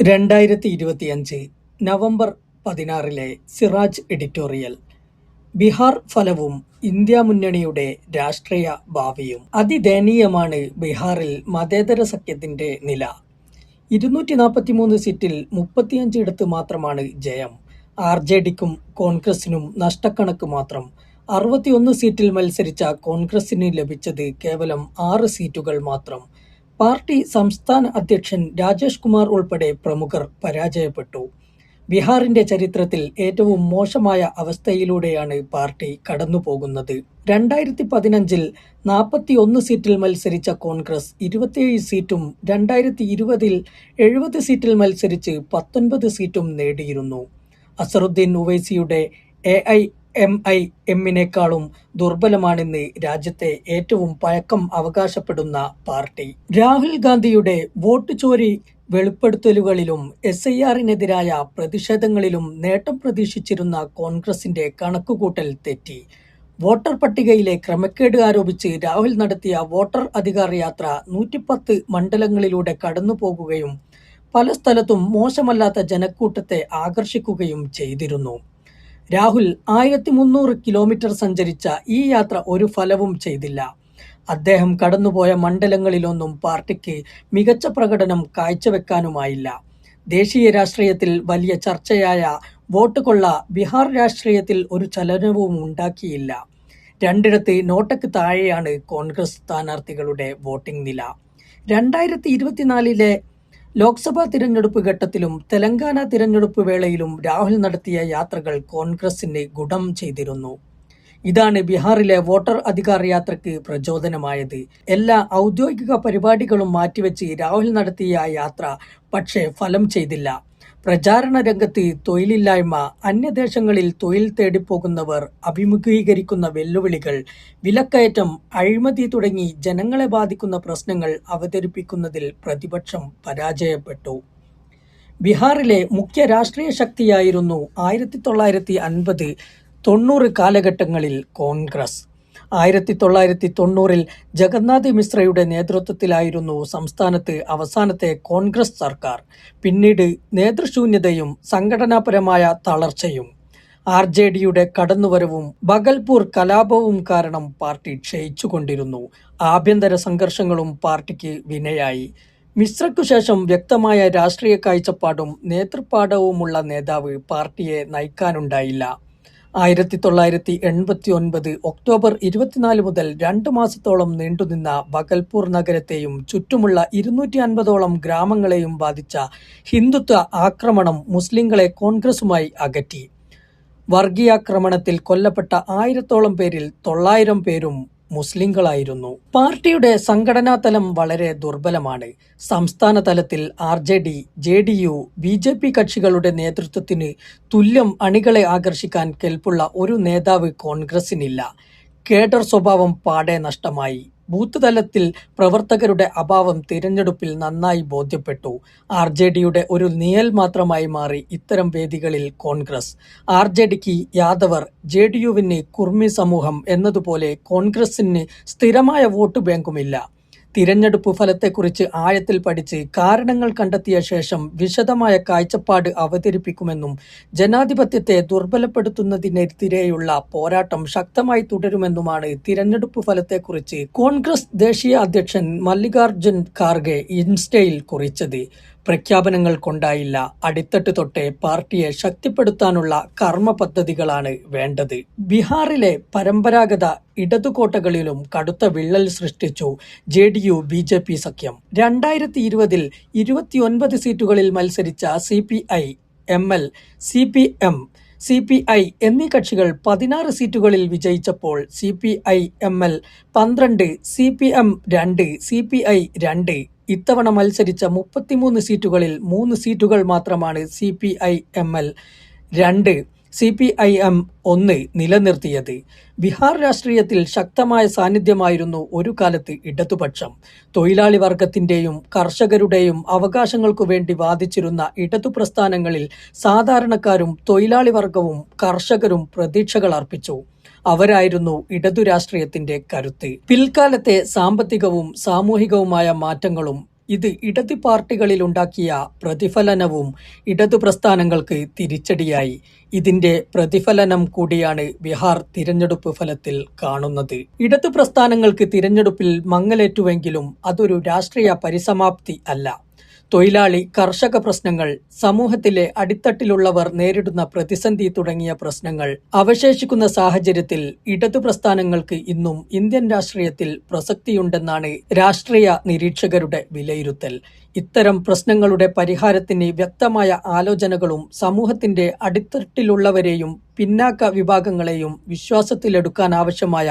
രണ്ടായിരത്തി ഇരുപത്തിയഞ്ച് നവംബർ പതിനാറിലെ സിറാജ് എഡിറ്റോറിയൽ. ബീഹാർ ഫലവും ഇന്ത്യ മുന്നണിയുടെ രാഷ്ട്രീയ ഭാവിയും അതിദയനീയമാണ് ബീഹാറിൽ മതേതര സഖ്യത്തിന്റെ നില. ഇരുന്നൂറ്റി നാൽപ്പത്തി മൂന്ന് സീറ്റിൽ മുപ്പത്തിയഞ്ചിടത്ത് മാത്രമാണ് ജയം. ആർ ജെ ഡിക്കും കോൺഗ്രസിനും നഷ്ടക്കണക്ക് മാത്രം. അറുപത്തിയൊന്ന് സീറ്റിൽ മത്സരിച്ച കോൺഗ്രസിന് ലഭിച്ചത് കേവലം ആറ് സീറ്റുകൾ മാത്രം. പാർട്ടി സംസ്ഥാന അധ്യക്ഷൻ രാജേഷ് കുമാർ ഉൾപ്പെടെ പ്രമുഖർ പരാജയപ്പെട്ടു. ബീഹാറിന്റെ ചരിത്രത്തിൽ ഏറ്റവും മോശമായ അവസ്ഥയിലൂടെയാണ് പാർട്ടി കടന്നുപോകുന്നത്. രണ്ടായിരത്തി പതിനഞ്ചിൽ നാൽപ്പത്തി ഒന്ന് സീറ്റിൽ മത്സരിച്ച കോൺഗ്രസ് ഇരുപത്തിയേഴ് സീറ്റും രണ്ടായിരത്തി ഇരുപതിൽ എഴുപത് സീറ്റിൽ മത്സരിച്ച് പത്തൊൻപത് സീറ്റും നേടിയിരുന്നു. അസറുദ്ദീൻ ഉവൈസിയുടെ എ ഐ എം ഐ എമ്മിനേക്കാളും ദുർബലമാണെന്ന് രാജ്യത്തെ ഏറ്റവും പഴക്കം അവകാശപ്പെടുന്ന പാർട്ടി. രാഹുൽ ഗാന്ധിയുടെ വോട്ട് ചോരി വെളിപ്പെടുത്തലുകളിലും എസ് ഐ ആറിനെതിരായ പ്രതിഷേധങ്ങളിലും നേട്ടം പ്രതീക്ഷിച്ചിരുന്ന കോൺഗ്രസിന്റെ കണക്കുകൂട്ടൽ തെറ്റി. വോട്ടർ പട്ടികയിലെ ക്രമക്കേട് ആരോപിച്ച് രാഹുൽ നടത്തിയ വോട്ടർ അധികാര യാത്ര നൂറ്റിപ്പത്ത് മണ്ഡലങ്ങളിലൂടെ കടന്നുപോകുകയും പല സ്ഥലത്തും മോശമല്ലാത്ത ജനക്കൂട്ടത്തെ ആകർഷിക്കുകയും ചെയ്തിരുന്നു. രാഹുൽ ആയിരത്തി മുന്നൂറ് കിലോമീറ്റർ സഞ്ചരിച്ച ഈ യാത്ര ഒരു ഫലവും ചെയ്തില്ല. അദ്ദേഹം കടന്നുപോയ മണ്ഡലങ്ങളിലൊന്നും പാർട്ടിക്ക് മികച്ച പ്രകടനം കാഴ്ചവെക്കാനുമായില്ല. ദേശീയ രാഷ്ട്രീയത്തിൽ വലിയ ചർച്ചയായ വോട്ട് കൊള്ള ബീഹാർ രാഷ്ട്രീയത്തിൽ ഒരു ചലനവും ഉണ്ടാക്കിയില്ല. രണ്ടിടത്ത് നോട്ടയ്ക്ക് താഴെയാണ് കോൺഗ്രസ് സ്ഥാനാർത്ഥികളുടെ വോട്ടിംഗ് നില. രണ്ടായിരത്തി ഇരുപത്തിനാലിലെ ലോക്സഭാ തിരഞ്ഞെടുപ്പ് ഘട്ടത്തിലും തെലങ്കാന തിരഞ്ഞെടുപ്പ് വേളയിലും രാഹുൽ നടത്തിയ യാത്രകൾ കോൺഗ്രസിന് ഗുണം ചെയ്തിരുന്നു. ഇതാണ് ബീഹാറിലെ വോട്ടർ അധികാർ യാത്രയ്ക്ക് പ്രചോദനമായത്. എല്ലാ ഔദ്യോഗിക പരിപാടികളും മാറ്റിവെച്ച് രാഹുൽ നടത്തിയ യാത്ര പക്ഷേ ഫലം ചെയ്തില്ല. പ്രചാരണ രംഗത്ത് തൊഴിലില്ലായ്മ അന്യദേശങ്ങളിൽ തൊഴിൽ തേടിപ്പോകുന്നവർ അഭിമുഖീകരിക്കുന്ന വെല്ലുവിളികൾ വിലക്കയറ്റം അഴിമതി തുടങ്ങി ജനങ്ങളെ ബാധിക്കുന്ന പ്രശ്നങ്ങൾ അവതരിപ്പിക്കുന്നതിൽ പ്രതിപക്ഷം പരാജയപ്പെട്ടു. ബീഹാറിലെ മുഖ്യ രാഷ്ട്രീയ ശക്തിയായിരുന്നു ആയിരത്തി തൊള്ളായിരത്തി അൻപത് തൊണ്ണൂറ് കാലഘട്ടങ്ങളിൽ കോൺഗ്രസ്. ആയിരത്തി തൊള്ളായിരത്തി തൊണ്ണൂറിൽ ജഗന്നാഥ് മിശ്രയുടെ നേതൃത്വത്തിലായിരുന്നു സംസ്ഥാനത്ത് അവസാനത്തെ കോൺഗ്രസ് സർക്കാർ. പിന്നീട് നേതൃശൂന്യതയും സംഘടനാപരമായ തളർച്ചയും. ആർ ജെ ഡിയുടെ കടന്നുവരവും ബഗൽപൂർ കലാപവും കാരണം പാർട്ടി ക്ഷയിച്ചുകൊണ്ടിരുന്നു. ആഭ്യന്തര സംഘർഷങ്ങളും പാർട്ടിക്ക് വിനയായി. മിശ്രയ്ക്കു ശേഷം വ്യക്തമായ രാഷ്ട്രീയ കാഴ്ചപ്പാടും നേതൃപാഠവുമുള്ള നേതാവ് പാർട്ടിയെ നയിക്കാനുണ്ടായില്ല. ആയിരത്തി തൊള്ളായിരത്തി എൺപത്തി ഒൻപത് ഒക്ടോബർ ഇരുപത്തിനാല് മുതൽ രണ്ട് മാസത്തോളം നീണ്ടുനിന്ന ബഗൽപൂർ നഗരത്തെയും ചുറ്റുമുള്ള ഇരുന്നൂറ്റി അൻപതോളം ഗ്രാമങ്ങളെയും ബാധിച്ച ഹിന്ദുത്വ ആക്രമണം മുസ്ലിങ്ങളെ കോൺഗ്രസുമായി അകറ്റി. വർഗീയാക്രമണത്തിൽ കൊല്ലപ്പെട്ട ആയിരത്തോളം പേരിൽ തൊള്ളായിരം പേരും മുസ്ലിങ്ങളായിരുന്നു പാർട്ടിയുടെ സംഘടനാ തലം വളരെ ദുർബലമാണ്. സംസ്ഥാന തലത്തിൽ R J D J D U B J P കക്ഷികളുടെ നേതൃത്വത്തിന് തുല്യം അണികളെ ആകർഷിക്കാൻ കെൽപ്പുള്ള ഒരു നേതാവ് കോൺഗ്രസിനില്ല. കേഡർ സ്വഭാവം പാടെ നഷ്ടമായി. ബൂത്ത് തലത്തിൽ പ്രവർത്തകരുടെ അഭാവം തിരഞ്ഞെടുപ്പിൽ നന്നായി ബോധ്യപ്പെട്ടു. ആർ ജെ ഡിയുടെ ഒരു നിയൽ മാത്രമായി മാറി ഇത്തരം വേദികളിൽ കോൺഗ്രസ്. ആർ ജെ ഡിക്ക് യാദവർ ജെ ഡി യുവിന് കുർമി സമൂഹം എന്നതുപോലെ കോൺഗ്രസിന് സ്ഥിരമായ വോട്ട് ബാങ്കുമില്ല. തിരഞ്ഞെടുപ്പ് ഫലത്തെക്കുറിച്ച് ആഴത്തിൽ പഠിച്ച് കാരണങ്ങൾ കണ്ടെത്തിയ ശേഷം വിശദമായ കാഴ്ചപ്പാട് അവതരിപ്പിക്കുമെന്നും ജനാധിപത്യത്തെ ദുർബലപ്പെടുത്തുന്നതിനെതിരെയുള്ള പോരാട്ടം ശക്തമായി തുടരുമെന്നുമാണ് തിരഞ്ഞെടുപ്പ് ഫലത്തെക്കുറിച്ച് കോൺഗ്രസ് ദേശീയ അധ്യക്ഷൻ മല്ലികാർജുൻ ഖാർഗെ ഇൻസ്റ്റയിൽ കുറിച്ചത്. പ്രഖ്യാപനങ്ങൾ കൊണ്ടായില്ല അടിത്തട്ട് തൊട്ടേ പാർട്ടിയെ ശക്തിപ്പെടുത്താനുള്ള കർമ്മ പദ്ധതികളാണ് വേണ്ടത്. ബീഹാറിലെ പരമ്പരാഗത ഇടതുകോട്ടകളിലും കടുത്ത വിള്ളൽ സൃഷ്ടിച്ചു J D U B J P സഖ്യം. രണ്ടായിരത്തി ഇരുപതിൽ ഇരുപത്തിയൊൻപത് സീറ്റുകളിൽ മത്സരിച്ച C P I M L C P M C P I എന്നീ കക്ഷികൾ പതിനാറ് സീറ്റുകളിൽ വിജയിച്ചപ്പോൾ C P I M L പന്ത്രണ്ട് സി പി എം രണ്ട് സി പി ഐ രണ്ട് ഇത്തവണ മത്സരിച്ച മുപ്പത്തിമൂന്ന് സീറ്റുകളിൽ മൂന്ന് സീറ്റുകൾ മാത്രമാണ് C P I M L രണ്ട് സി പി ഐ എം ഒന്ന് നിലനിർത്തിയത്. ബീഹാർ രാഷ്ട്രീയത്തിൽ ശക്തമായ സാന്നിധ്യമായിരുന്നു ഒരു കാലത്ത് ഇടതുപക്ഷം. തൊഴിലാളി വർഗത്തിന്റെയും കർഷകരുടെയും അവകാശങ്ങൾക്കു വേണ്ടി വാദിച്ചിരുന്ന ഇടതു പ്രസ്ഥാനങ്ങളിൽ സാധാരണക്കാരും തൊഴിലാളി വർഗവും കർഷകരും പ്രതീക്ഷകൾ അർപ്പിച്ചു. അവരായിരുന്നു ഇടതു രാഷ്ട്രീയത്തിന്റെ കരുത്ത്. പിൽക്കാലത്തെ സാമ്പത്തികവും സാമൂഹികവുമായ മാറ്റങ്ങളും ഇത് ഇടത് പാർട്ടികളിലുണ്ടാക്കിയ പ്രതിഫലനവും ഇടതു പ്രസ്ഥാനങ്ങൾക്ക് തിരിച്ചടിയായി. ഇതിന്റെ പ്രതിഫലനം കൂടിയാണ് ബീഹാർ തിരഞ്ഞെടുപ്പ് ഫലത്തിൽ കാണുന്നത്. ഇടതു പ്രസ്ഥാനങ്ങൾക്ക് തിരഞ്ഞെടുപ്പിൽ മങ്ങലേറ്റുവെങ്കിലും അതൊരു രാഷ്ട്രീയ പരിസമാപ്തി അല്ല. തൊഴിലാളി കർഷക പ്രശ്നങ്ങൾ സമൂഹത്തിലെ അടിത്തട്ടിലുള്ളവർ നേരിടുന്ന പ്രതിസന്ധി തുടങ്ങിയ പ്രശ്നങ്ങൾ. അവശേഷിക്കുന്ന സാഹചര്യത്തിൽ ഇടതു പ്രസ്ഥാനങ്ങൾക്ക് ഇന്നും ഇന്ത്യൻ രാഷ്ട്രീയത്തിൽ പ്രസക്തിയുണ്ടെന്നാണ് രാഷ്ട്രീയ നിരീക്ഷകരുടെ വിലയിരുത്തൽ. ഇത്തരം പ്രശ്നങ്ങളുടെ പരിഹാരത്തിന് വ്യക്തമായ ആലോചനകളും സമൂഹത്തിന്റെ അടിത്തട്ടിലുള്ളവരെയും പിന്നാക്ക വിഭാഗങ്ങളെയും വിശ്വാസത്തിലെടുക്കാൻ ആവശ്യമായ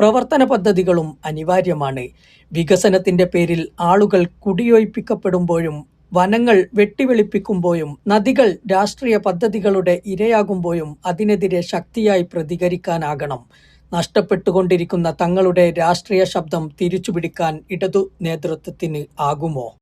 പ്രവർത്തന പദ്ധതികളും അനിവാര്യമാണ്. വികസനത്തിന്റെ പേരിൽ ആളുകൾ കുടിയൊഴിപ്പിക്കപ്പെടുമ്പോഴും വനങ്ങൾ വെട്ടിവെളിപ്പിക്കുമ്പോഴും നദികൾ രാഷ്ട്രീയ പദ്ധതികളുടെ ഇരയാകുമ്പോഴും അതിനെതിരെ ശക്തിയായി പ്രതികരിക്കാനാകണം. നഷ്ടപ്പെട്ടുകൊണ്ടിരിക്കുന്ന തങ്ങളുടെ രാഷ്ട്രീയ ശബ്ദം തിരിച്ചുപിടിക്കാൻ ഇടതു നേതൃത്വത്തിന് ആകുമോ?